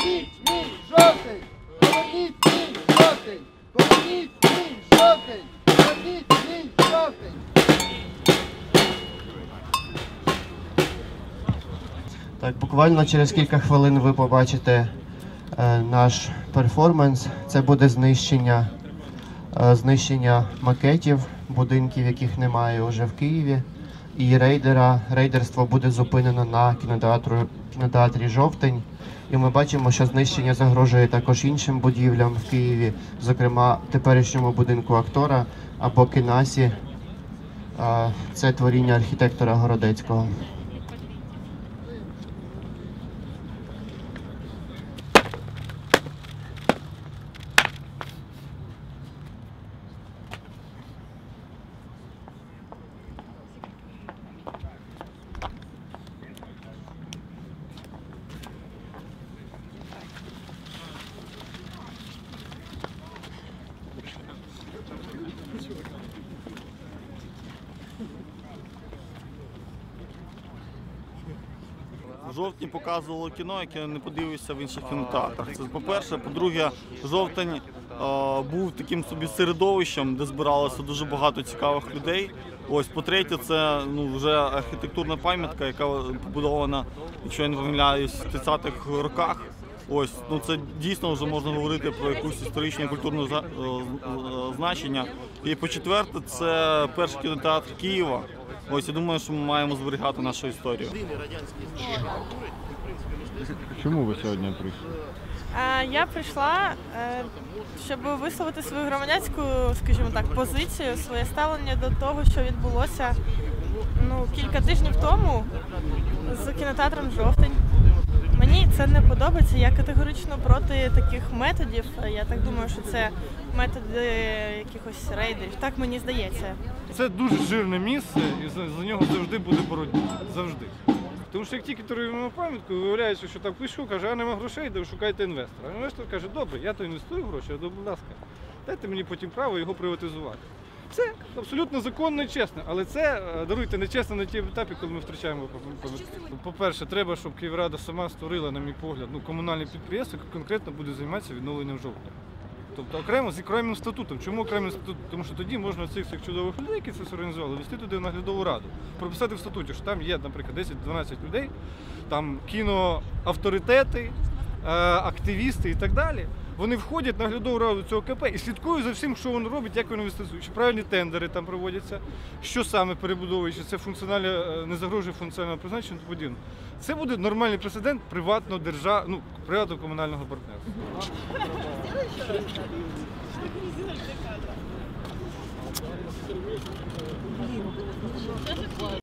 Поверніть мій жовтий! Поверніть мій жовтий! Поверніть мій жовтий! Поверніть мій жовтий! Так, буквально через кілька хвилин ви побачите е, наш перформанс. Це буде знищення, е, знищення макетів, будинків, яких немає вже в Києві. І рейдера рейдерство буде зупинено на кінотеатру кінотеатрі жовтень. І ми бачимо, що знищення загрожує також іншим будівлям в Києві, зокрема теперішньому будинку актора або кінасі. Це творіння архітектора Городецького. Жовтні показували кіно, яке не подивився в інших кінотеатрах. Це по-перше. По-друге, жовтень був таким собі середовищем, де збиралося дуже багато цікавих людей. Ось, по-третє, це ну, вже архітектурна пам'ятка, яка побудована, якщо я не помиляюсь, в 30-х роках. Ось, ну це дійсно вже можна говорити про якусь історичну і культурну за- е, значення. І по-четверте, це перший кінотеатр Києва. Ось я думаю, що ми маємо зберігати нашу історію. Чому ви сьогодні прийшли? Е, Я прийшла, е, щоб висловити свою громадянську, скажімо так, позицію, своє ставлення до того, що відбулося ну, кілька тижнів тому з кінотеатром Жовтень. Мені це не подобається. Я категорично проти таких методів. Я так думаю, що це методи якихось рейдерів. Так мені здається. Це дуже жирне місце, і за, за нього завжди буде боротьба. Завжди. Тому що як тільки торгуємо пам'ятку, виявляється, що так пишу, каже, а нема грошей, де шукайте інвестора. А інвестор каже, добре, я то інвестую гроші, а будь ласка, дайте мені потім право його приватизувати. Це абсолютно законно і чесно, але це е, даруйте нечесно на тій етапі, коли ми втрачаємо. По-перше, треба, щоб Київрада сама створила, на мій погляд, ну, комунальне підприємство, яке конкретно буде займатися відновленням жовтня. Тобто окремо з окремим статутом. Чому окремий статут? Тому що тоді можна цих цих чудових людей, які це все організували, вести туди в наглядову раду. Прописати в статуті, що там є, наприклад, 10-12 людей, там кіноавторитети, е, активісти і так далі вони входять на глядову раду цього КП і слідкують за всім, що він робить, як він інвестицію, чи правильні тендери там проводяться, що саме перебудовує, чи це функціонально е, не загрожує функціонального призначення. тому подібне. Це буде нормальний прецедент приватного держав... ну, приватного комунального партнерства. Блин,